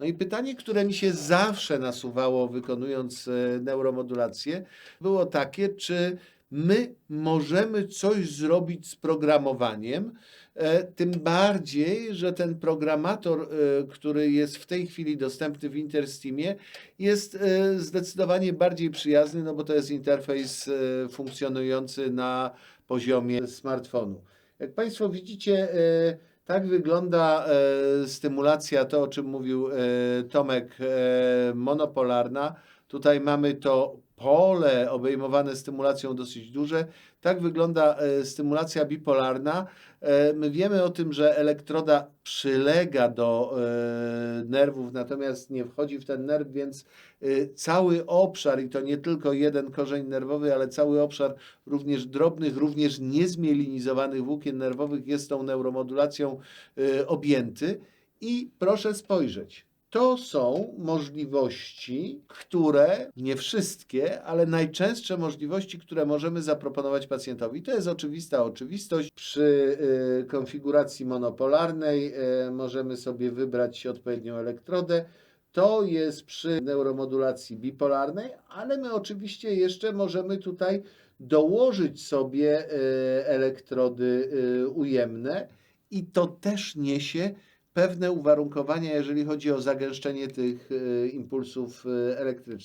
No i pytanie, które mi się zawsze nasuwało wykonując e, neuromodulację, było takie, czy my możemy coś zrobić z programowaniem, e, tym bardziej, że ten programator, e, który jest w tej chwili dostępny w Interstimie, jest zdecydowanie bardziej przyjazny, no bo to jest interfejs funkcjonujący na poziomie smartfonu. Jak Państwo widzicie, tak wygląda e, stymulacja, to o czym mówił e, Tomek, e, monopolarna. Tutaj mamy to pole obejmowane stymulacją dosyć duże. Tak wygląda e, stymulacja bipolarna. E, My wiemy o tym, że elektroda przylega do e, nerwów, natomiast nie wchodzi w ten nerw, więc cały obszar, i to nie tylko jeden korzeń nerwowy, ale cały obszar również drobnych, również niezmielinizowanych włókien nerwowych jest tą neuromodulacją objęty. I proszę spojrzeć. To są możliwości, które, nie wszystkie, ale najczęstsze możliwości, które możemy zaproponować pacjentowi. To jest oczywista oczywistość. Przy y, konfiguracji monopolarnej y, możemy sobie wybrać odpowiednią elektrodę. To jest przy neuromodulacji bipolarnej, ale my oczywiście jeszcze możemy tutaj dołożyć sobie y, elektrody y, ujemne i to też niesie pewne uwarunkowania, jeżeli chodzi o zagęszczenie tych y, impulsów y, elektrycznych.